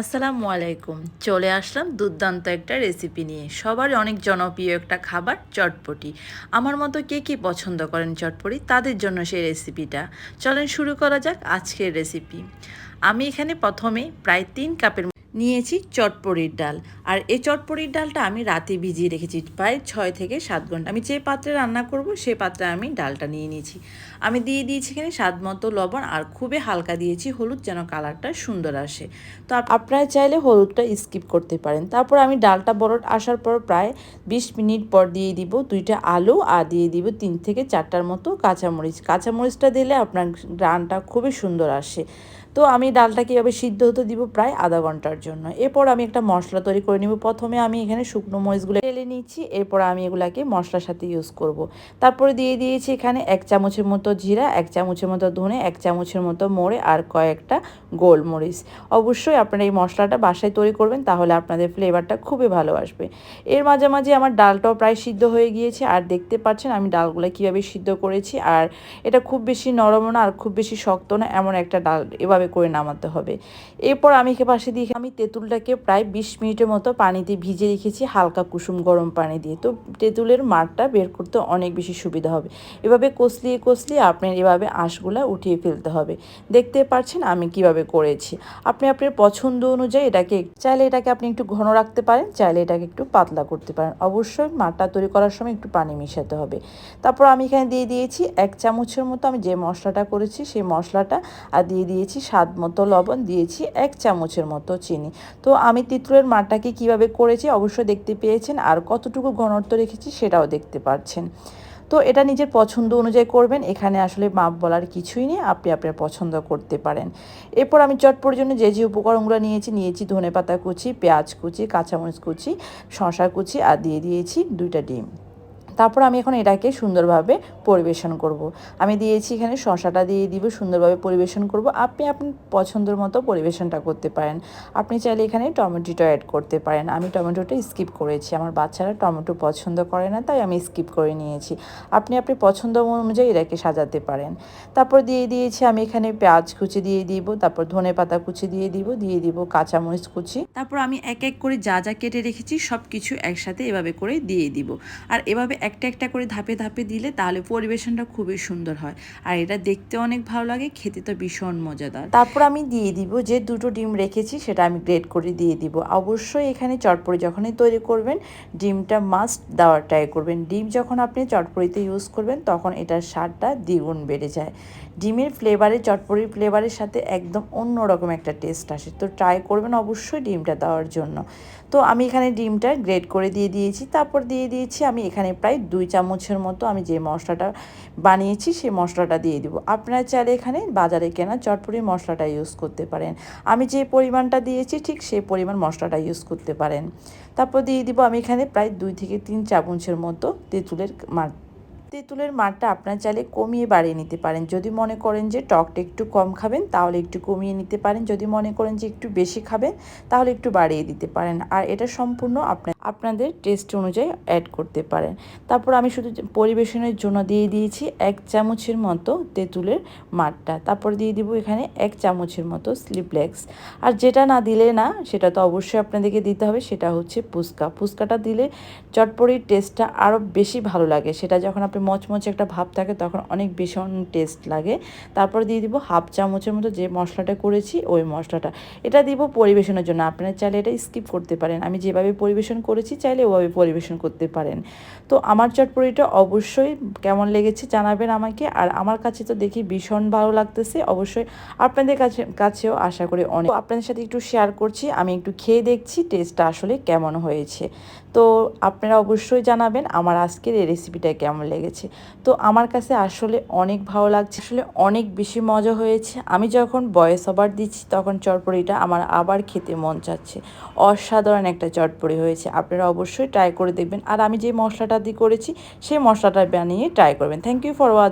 আসসালামু আলাইকুম। চলে আসলাম দুর্দান্ত একটা রেসিপি নিয়ে। সবার অনেক জনপ্রিয় একটা খাবার চটপটি। আমার মতো কে কী পছন্দ করেন চটপটি, তাদের জন্য সেই রেসিপিটা চলেন শুরু করা যাক আজকের রেসিপি আমি এখানে প্রথমে প্রায় তিন কাপের নিয়েছি চটপড়ির ডাল। আর এই চটপড়ির ডালটা আমি রাতে ভিজিয়ে রেখেছি প্রায় ছয় থেকে সাত ঘণ্টা। আমি যে পাত্রে রান্না করব সে পাত্রে আমি ডালটা নিয়ে নিয়েছি। আমি দিয়ে দিয়েছি এখানে স্বাদ মতো লবণ আর খুবই হালকা দিয়েছি হলুদ যেন কালারটা সুন্দর আসে। তো আপনারা চাইলে হলুদটা স্কিপ করতে পারেন। তারপর আমি ডালটা বড় আসার পর প্রায় বিশ মিনিট পর দিয়ে দিব দুইটা আলু আর দিয়ে দিব তিন থেকে চারটার মতো কাঁচামরিচ। কাঁচামরিচটা দিলে আপনার রানটা খুবই সুন্দর আসে। তো আমি ডালটা কীভাবে সিদ্ধ হতে দিব প্রায় আধা ঘণ্টার জন্য। এরপর আমি একটা মশলা তৈরি করে নিব। প্রথমে আমি এখানে শুকনো মরিচগুলো ঢেলে নিচ্ছি। এরপর আমি এগুলাকে মশলার সাথে ইউজ করব। তারপরে দিয়ে দিয়েছি এখানে এক চামচের মতো জিরা, এক চামচের মতো ধনে, এক চামচের মতো মোড়ে আর কয়েকটা গোলমরিচ। অবশ্যই আপনারা এই মশলাটা বাসায় তৈরি করবেন, তাহলে আপনাদের ফ্লেভারটা খুবই ভালো আসবে। এর মাঝামাঝি আমার ডালটাও প্রায় সিদ্ধ হয়ে গিয়েছে। আর দেখতে পাচ্ছেন আমি ডালগুলো কীভাবে সিদ্ধ করেছি। আর এটা খুব বেশি নরম না, আর খুব বেশি শক্ত না, এমন একটা ডাল। এভাবে এভাবে করে নামাতে হবে। এরপর আমি পাশে দিয়ে আমি তেঁতুলটাকে প্রায় বিশ মিনিটের মতো পানিতে ভিজে রেখেছি হালকা কুসুম গরম পানি দিয়ে। তো তেঁতুলের মাঠটা বের করতে অনেক বেশি সুবিধা হবে। এভাবে কষলিয়ে কষলিয়ে আপনার এভাবে আঁশগুলা উঠিয়ে ফেলতে হবে। দেখতে পাচ্ছেন আমি কীভাবে করেছি। আপনি আপনার পছন্দ অনুযায়ী এটাকে চাইলে এটাকে আপনি একটু ঘন রাখতে পারেন, চাইলে এটাকে একটু পাতলা করতে পারেন। অবশ্যই মাঠটা তৈরি করার সময় একটু পানি মিশাতে হবে। তারপর আমি এখানে দিয়ে দিয়েছি এক চামচের মতো আমি যে মশলাটা করেছি সেই মশলাটা, আর দিয়ে দিয়েছি স্বাদ মতো লবণ দিয়েছি, এক চামচের মতো চিনি। তো আমি তিতুলের মাঠটাকে কীভাবে করেছি অবশ্যই দেখতে পেয়েছেন, আর কতটুকু ঘনত্ব রেখেছি সেটাও দেখতে পাচ্ছেন তো এটা নিজের পছন্দ অনুযায়ী করবেন, এখানে আসলে মাপ বলার কিছুই নেই, আপনি আপনার পছন্দ করতে পারেন। এরপর আমি চটপর জন্য যে যে উপকরণগুলো নিয়েছি নিয়েছি ধনে পাতা কুচি, পেঁয়াজ কুচি, কাঁচামরিচ কুচি শশা কুচি, আর দিয়ে দিয়েছি দুইটা ডিম। তারপর আমি এখন এটাকে সুন্দরভাবে পরিবেশন করব। আমি দিয়েছি এখানে শশাটা দিয়ে দিব, সুন্দরভাবে পরিবেশন করব। আপনি আপনি পছন্দের মতো পরিবেশনটা করতে পারেন। আপনি চাইলে এখানে টমেটোটা অ্যাড করতে পারেন। আমি টমেটোটা স্কিপ করেছি। আমার বাচ্চারা টমেটো পছন্দ করে না, তাই আমি স্কিপ করে নিয়েছি। আপনি আপনি পছন্দ অনুযায়ী এটাকে সাজাতে পারেন। তারপর দিয়ে দিয়েছি আমি এখানে পেঁয়াজ কুচি দিয়ে দিব, তারপর ধনে পাতা কুচি দিয়ে দিব দিয়ে দিব কাঁচামরিচ কুচি। তারপর আমি এক এক করে যা যা কেটে রেখেছি সব কিছু একসাথে এভাবে করে দিয়ে দিব। আর এভাবে একটা একটা করে ধাপে ধাপে দিলে তাহলে পরিবেশনটা খুবই সুন্দর হয়। আর এটা দেখতে অনেক ভালো লাগে, খেতে তো ভীষণ মজাদার। তারপর আমি দিয়ে দিব, যে দুটো ডিম রেখেছি সেটা আমি গ্রেড করে দিয়ে দিব। অবশ্যই এখানে চটপড়ি যখনই তৈরি করবেন, ডিমটা মাস্ট দেওয়ার ট্রাই করবেন। ডিম যখন আপনি চটপড়িতে ইউজ করবেন, তখন এটার স্বাদটা দ্বিগুণ বেড়ে যায়। ডিমের ফ্লেভারে চটপড়ির ফ্লেভারের সাথে একদম অন্যরকম একটা টেস্ট আসে। তো ট্রাই করবেন অবশ্যই ডিমটা দেওয়ার জন্য। তো আমি এখানে ডিমটা গ্রেড করে দিয়ে দিয়েছি। তারপর দিয়ে দিয়েছি আমি এখানে প্রায় দুই চামচের মতো আমি যে মশলাটা বানিয়েছি সেই মশলাটা দিয়ে দিব। আপনারা চাইলে এখানে বাজারে কেনা চটপটি মশলাটা ইউজ করতে পারেন। আমি যে পরিমাণটা দিয়েছি ঠিক সেই পরিমাণ মশলাটা ইউজ করতে পারেন। তারপর দিয়ে দিব আমি এখানে প্রায় দুই থেকে তিন চামচের মতো তেঁতুলের মাঠ তেঁতুলের মাঠটা আপনার চাইলে কমিয়ে বাড়িয়ে নিতে পারেন। যদি মনে করেন যে টকটা একটু কম খাবেন, তাহলে একটু কমিয়ে নিতে পারেন। যদি মনে করেন যে একটু বেশি খাবেন, তাহলে একটু বাড়িয়ে দিতে পারেন। আর এটা সম্পূর্ণ আপনার আপনাদের টেস্ট অনুযায়ী অ্যাড করতে পারেন। তারপর আমি শুধু পরিবেশনের জন্য দিয়ে দিয়েছি এক চামচের মতো তেঁতুলের মাঠটা তারপর দিয়ে দিব এখানে এক চামচের মতো স্লিপলেক্স। আর যেটা না দিলে না, সেটা তো অবশ্যই আপনাদেরকে দিতে হবে, সেটা হচ্ছে ফুচকা। ফুচকাটা দিলে চটপড়ির টেস্টটা আরও বেশি ভালো লাগে। সেটা যখন আপনি মচমচে একটা ভাব থাকে, তখন অনেক ভীষণ টেস্ট লাগে। তারপর দিয়ে দিব হাফ চামচের মতো যে মশলাটা করেছি, ওই মশলাটা। এটা দিব পরিবেশনের জন্য, আপনারা চাইলে এটা স্কিপ করতে পারেন। আমি যেভাবে পরিবেশন করেছি, চাইলে ওভাবে পরিবেশন করতে পারেন। তো আমার চটপড়িটা অবশ্যই কেমন লেগেছে জানাবেন আমাকে, আর আমার কাছে তো দেখি ভীষণ ভালো লাগতেছে, অবশ্যই আপনাদের কাছে, কাছেও আশা করি অনেক। আপনাদের সাথে একটু শেয়ার করছি, আমি একটু খেয়ে দেখছি টেস্টটা আসলে কেমন হয়েছে। তো আপনারা অবশ্যই জানাবেন আমার আজকের এই রেসিপিটা কেমন লেগেছে। তো আমার কাছে আসলে অনেক ভালো লাগছে, আসলে অনেক বেশি মজা হয়েছে। আমি যখন বয়স ওভার দিচ্ছি, তখন চটপড়িটা আমার আবার খেতে মন চাচ্ছে। অসাধারণ একটা চটপড়ি হয়েছে। আপনারা অবশ্যই ট্রাই করে দেখবেন। আর আমি যে মশলাটা দিয়ে করেছি, সেই মশলাটা বানিয়ে ট্রাই করবেন। Thank you for watch